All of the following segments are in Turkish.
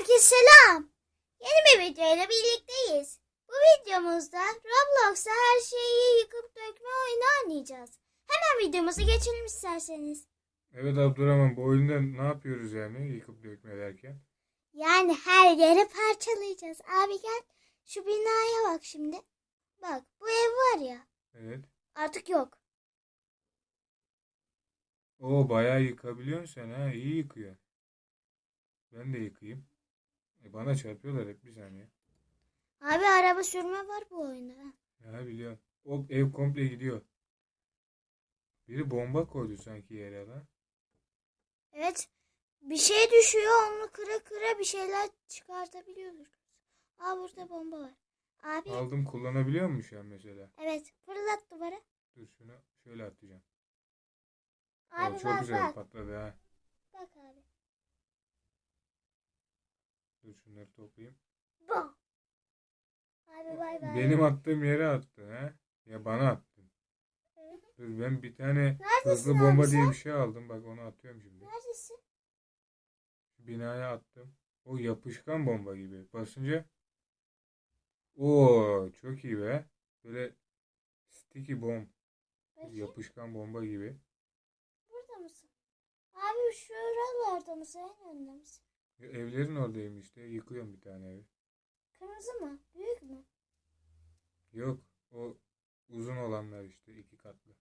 Herkese selam. Yeni bir videoyla birlikteyiz. Bu videomuzda Roblox'ta her şeyi yıkıp dökme oyunu oynayacağız. Hemen videomuza geçelim isterseniz. Evet Abdurrahman bu oyunda ne yapıyoruz yani yıkıp dökme derken? Yani her yeri parçalayacağız. Abi gel şu binaya bak şimdi. Bak bu ev var ya Evet. artık yok. O bayağı yıkabiliyorsun sen ha iyi yıkıyor. Ben de yıkayayım. E, bana çarpıyorlar hep bir saniye. Abi araba sürme var bu oyunda. Ya biliyorum. O ev komple gidiyor. Biri bomba koydu sanki yere lan. Evet bir şey düşüyor onu kıra kıra bir şeyler çıkartabiliyoruz. Aa burada bomba var. Abi Aldım kullanabiliyor musun şu an mesela? evet fırlat duvara. Dur şunu şöyle atacağım. Abi Oo, çok bak güzel bak. patladı ha. Bak abi. Dur şunları toplayayım. Bu. Abi bay bay. Benim attığım yere attın ha. Ya bana attın. Dur ben bir tane Neredesin hızlı abi bomba sen? diye bir şey aldım. Bak onu atıyorum şimdi. Neredesin? Binaya attım. O yapışkan bomba gibi. Basınca Oo çok iyi be. Böyle sticky bomb. Bakayım. Yapışkan bomba gibi. Burada mısın? Abi şuralarda mısın? En önde misin? Evlerin oradayım işte. Yıkıyorum bir tane evi. Kırmızı mı? Büyük mü? Yok. O uzun olanlar işte iki katlı.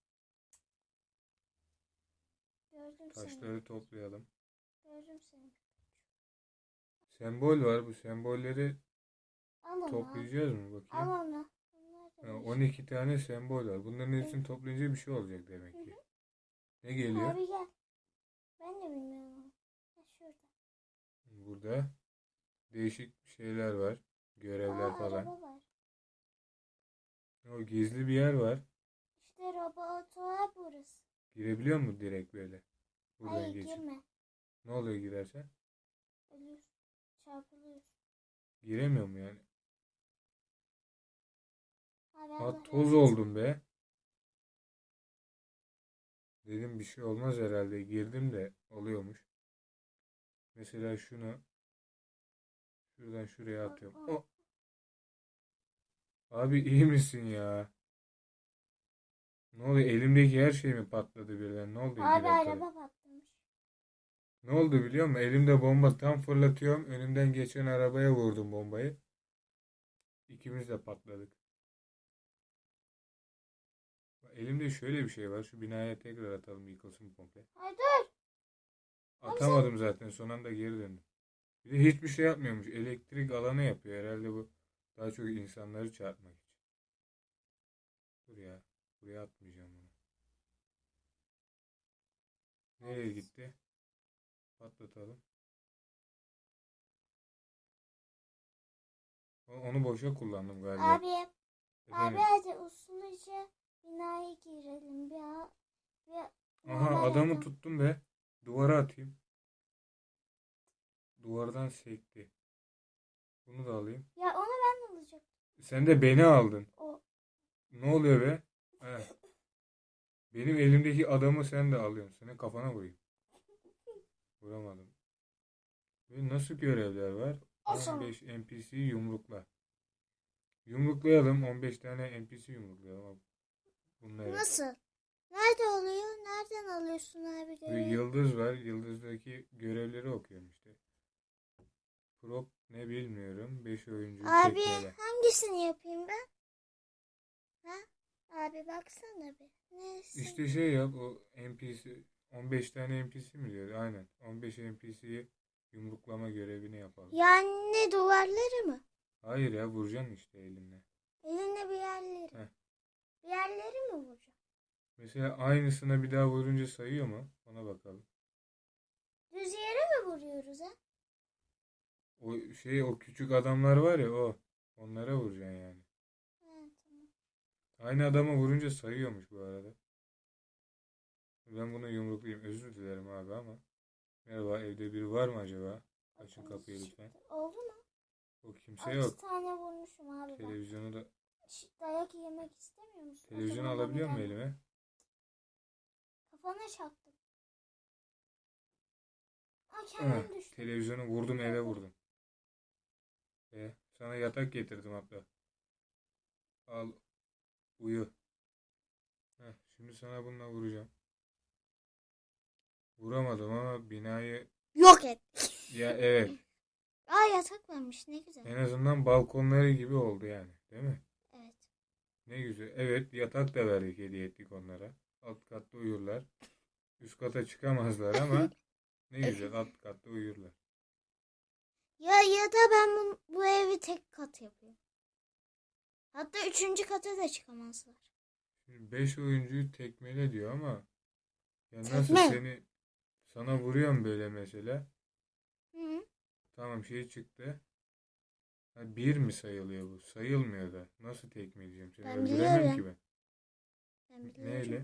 Gördüm seni. Taşları toplayalım. Gördüm seni. Sembol var. Bu sembolleri Al toplayacağız mı bakayım? al onu. Ha, var. 12 tane sembol var. Bunların hepsini toplayınca bir şey olacak demek ki. Ne geliyor? Abi gel. Ben de bilmiyorum. Burada değişik şeyler var. Görevler Aa, falan. araba var. O gizli bir yer var. İşte laboratuvar burası. Girebiliyor mu direkt böyle? Buradan Hayır geçip. girme. Ne oluyor girersen? Ölüyorsun. Çarpılıyorsun. Giremiyor mu yani? Ha toz oldum be. Dedim bir şey olmaz herhalde. Girdim de oluyormuş. Mesela şunu şuradan şuraya atıyorum. O. Abi iyi misin ya? Ne oluyor? Elimdeki her şey mi patladı birden? Ne oldu? Abi araba patlamış. Ne oldu biliyor musun? Elimde bomba tam fırlatıyorum. Önümden geçen arabaya vurdum bombayı. İkimiz de patladık. Elimde şöyle bir şey var. Şu binaya tekrar atalım yıkılsın komple. Hayır dur. Atamadım zaten. Son anda geri döndüm. Bir de hiçbir şey yapmıyormuş. Elektrik alanı yapıyor. Herhalde bu daha çok insanları çarpmak için. Dur ya. Buraya atmayacağım bunu. Nereye gitti? Patlatalım. Onu boşa kullandım galiba. Abi. Abi Efendim? hadi usulüce binaya girelim. Bir, bir Aha adamı adam- tuttum be. Duvara atayım. Duvardan sekti. Bunu da alayım. Ya onu ben alacaktım. Sen de beni aldın. O. Ne oluyor be? He. Benim elimdeki adamı sen de alıyorsun. Senin kafana vurayım. Vuramadım. Ve nasıl görevler var? Olsun. 15 NPC yumrukla. Yumruklayalım. 15 tane NPC yumruklayalım. Bunları. Nasıl? Nerede oluyor? Nereden alıyorsun abi görevi? yıldız var. Yıldızdaki görevleri okuyorum işte. Prop ne bilmiyorum. 5 oyuncu Abi tekneyle. hangisini yapayım ben? Ha? Abi baksana bir. Neyse. İşte şey yap o NPC 15 tane NPC mi diyor? Aynen. 15 NPC'yi yumruklama görevini yapalım. Yani ne duvarları mı? Hayır ya vuracaksın işte elinle. Eline bir yerleri. Heh. Bir yerleri mi vuracağım? Mesela aynısına bir daha vurunca sayıyor mu? Ona bakalım. Düz yere mi vuruyoruz ha? O şey o küçük adamlar var ya o. Onlara vuracaksın yani. Tamam. Aynı adama vurunca sayıyormuş bu arada. Ben bunu yumruklayayım. Özür dilerim abi ama. Merhaba evde biri var mı acaba? Açın kapıyı lütfen. Oldu mu? O kimse Altı yok. tane vurmuşum abi ben. Televizyonu da Şş, Dayak yemek istemiyor musun? Televizyon alabiliyor mu elime? Kafana çaktım. Aa kendim düştüm. televizyonu vurdum eve vurdum. Sana yatak getirdim hatta. Al. Uyu. Heh, şimdi sana bununla vuracağım. Vuramadım ama binayı Yok et. ya evet Aa yatak varmış ne güzel. en azından balkonları gibi oldu yani değil mi? Evet. Ne güzel. Evet yatak da verdik hediye ettik onlara. Alt katta uyurlar. Üst kata çıkamazlar ama ne güzel alt katta uyurlar. Ya ya da ben bu, bu evi tek kat yapayım. Hatta üçüncü kata da çıkamazlar. Şimdi 5 oyuncuyu tekmele diyor ama ya nasıl Tekme. seni sana vuruyorum böyle mesela. Hı. Tamam şey çıktı. Ha, bir mi sayılıyor bu? Sayılmıyor da. Nasıl tekme edeceğim seni? Ben Öldüremem biliyorum. ki. Ben biliyorum Neyle? ki.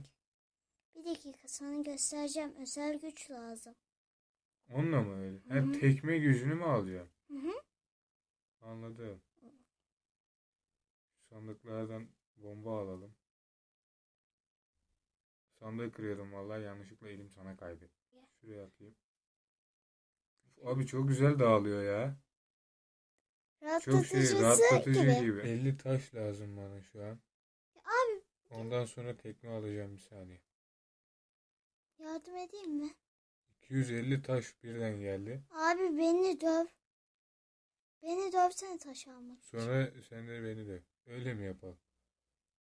Bir dakika sana göstereceğim. Özel güç lazım. Onunla mı öyle? Hı hı. Ha, tekme gücünü mü alacağım? Hı hı. Anladım. Sandıklardan bomba alalım. Sandığı kırıyordum vallahi yanlışlıkla elim sana kaydı. Ya. Şuraya atayım. Uf, Abi çok güzel dağılıyor ya. Çok şey rahatlatıcı gibi. gibi. 50 taş lazım bana şu an. Abi Ondan sonra tekme alacağım bir saniye. Yardım edeyim mi? 250 taş birden geldi. Abi beni döv. Beni dövsene taş almak için. Sonra sen de beni de. Öyle mi yapalım?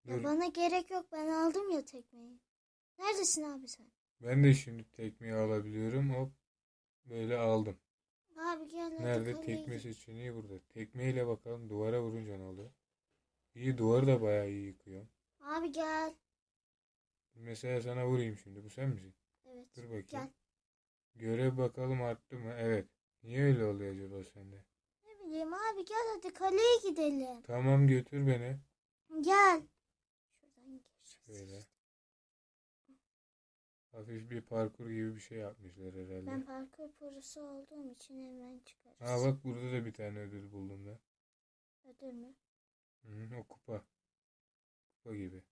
Ya Dur. bana gerek yok. Ben aldım ya tekmeyi. Neredesin abi sen? Ben de şimdi tekmeyi alabiliyorum. Hop. Böyle aldım. Abi gel hadi Nerede? kaleye Tekme seçeneği burada. Tekmeyle bakalım duvara vurunca ne oluyor? İyi duvarı da bayağı iyi yıkıyor. Abi gel. Mesela sana vurayım şimdi. Bu sen misin? Evet. Dur bakayım. Gel. Görev bakalım arttı mı? Evet. Niye öyle oluyor acaba sende? Ne bileyim abi gel hadi kaleye gidelim. Tamam götür beni. Gel. Şuradan. Şöyle. Hafif bir parkur gibi bir şey yapmışlar herhalde. Ben parkur prosu olduğum için hemen çıkarız. Ha bak burada da bir tane ödül buldum da. Ödül mü? Hı, o kupa. Kupa gibi.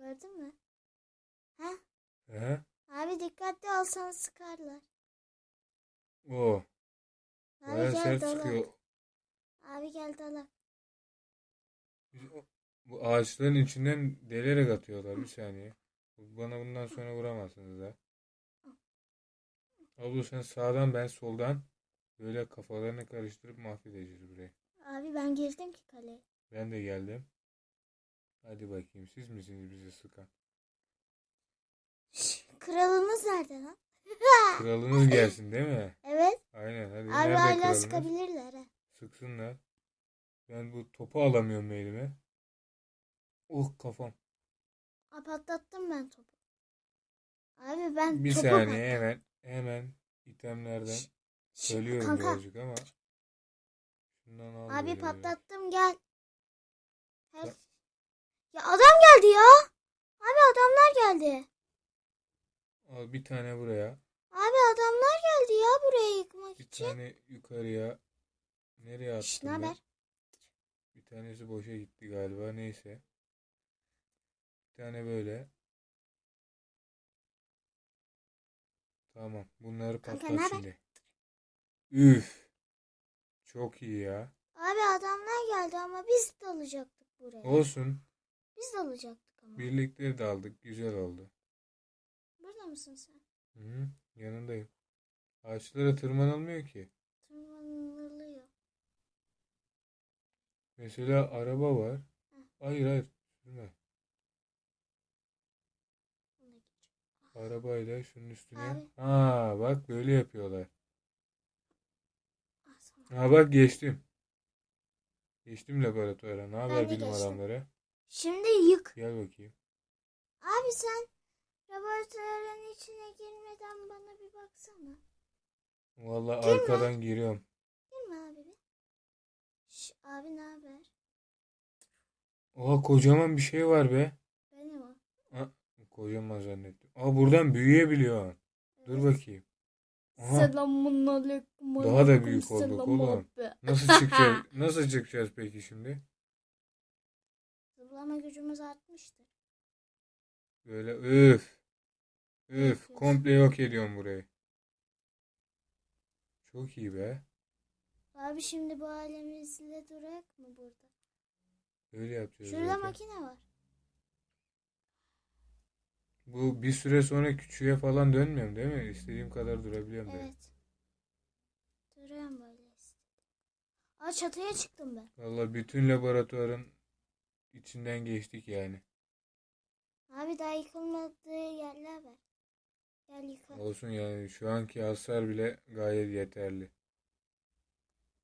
Gördün mü? Ha? He? Abi dikkatli olsan sıkarlar. O. Abi Bayağı gel sert dalak. sıkıyor. Abi gel dalak. Biz o- Bu ağaçların içinden delerek atıyorlar. Bir saniye. Bana bundan sonra vuramazsınız ha. Abla sen sağdan ben soldan böyle kafalarını karıştırıp mahvedeceğiz burayı. Abi ben girdim ki kaleye. Ben de geldim. Hadi bakayım siz misiniz bizi sıkan? Kralımız nerede lan? Kralınız gelsin değil mi? Evet. Aynen hadi. Abi Nerede hala kralınız? sıkabilirler ha. Sıksınlar. Ben bu topu alamıyorum elime. Oh kafam. Aa, patlattım ben topu. Abi ben Bir topu saniye patlattım. hemen hemen itemlerden söylüyorum kanka. birazcık ama şundan al Abi böyle biraz. patlattım gel. Her... Ya- adam geldi ya. Abi adamlar geldi. Al bir tane buraya. Abi adamlar geldi ya buraya yıkmak Bir için. tane yukarıya. Nereye Şş, ne ben? haber? Bir tanesi boşa gitti galiba. Neyse. Bir tane böyle. Tamam. Bunları patlat şimdi. Üf. Çok iyi ya. Abi adamlar geldi ama biz dalacaktık buraya. Olsun. Biz dalacaktık ama. Birlikte daldık. Güzel oldu. Burada mısın sen? Hı, yanındayım. Ağaçlara tırmanılmıyor ki. Tırmanılıyor. Mesela araba var. Hı. Hayır hayır. Sürme. Gideceğim. Arabayla şunun üstüne. Abi. Ha bak böyle yapıyorlar. Ah. Ha bak geçtim. Geçtim laboratuvara. Ne haber de bilim geçtim. adamları? Şimdi yık. Gel bakayım. Abi sen laboratuvarın içine girmeden bana bir baksana. Vallahi Girme. arkadan giriyorum. Girme abi bir. Şş, abi ne haber? Oha kocaman bir şey var be. Benim o. Kocaman zannettim. Aa buradan büyüyebiliyorsun. Dur bakayım. Aha, Selamun aleyküm. Daha da büyük olduk oğlum. nasıl çıkacağız? nasıl çıkacağız peki şimdi? Zıplama gücümüz artmıştır. Böyle üf. Üf. Komple yok ediyorum burayı. Çok iyi be. Abi şimdi bu alemimizle durak mı burada? Öyle yapacağız Şurada zaten. makine var. Bu bir süre sonra küçüğe falan dönmüyorum değil mi? İstediğim kadar durabiliyorum böyle. Evet. Duruyorum böyle. Aa çatıya çıktım ben. Valla bütün laboratuvarın içinden geçtik yani. Abi daha yıkılmadığı yerler var. Gel yıkıl. Olsun yani şu anki hasar bile gayet yeterli.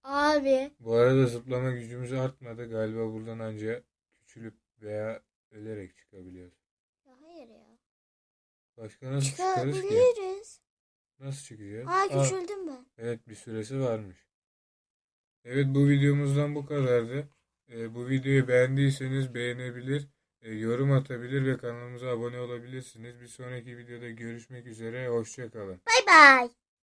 Abi. Bu arada zıplama gücümüz artmadı. Galiba buradan ancak küçülüp veya ölerek çıkabiliyoruz. Ya hayır ya. Başka nasıl çıkarız ki? Çıkabiliriz. Nasıl çıkacağız? Aa, küçüldüm ben. evet bir süresi varmış. Evet bu videomuzdan bu kadardı. Ee, bu videoyu beğendiyseniz beğenebilir, e, yorum atabilir ve kanalımıza abone olabilirsiniz. Bir sonraki videoda görüşmek üzere. Hoşçakalın. Bay bay.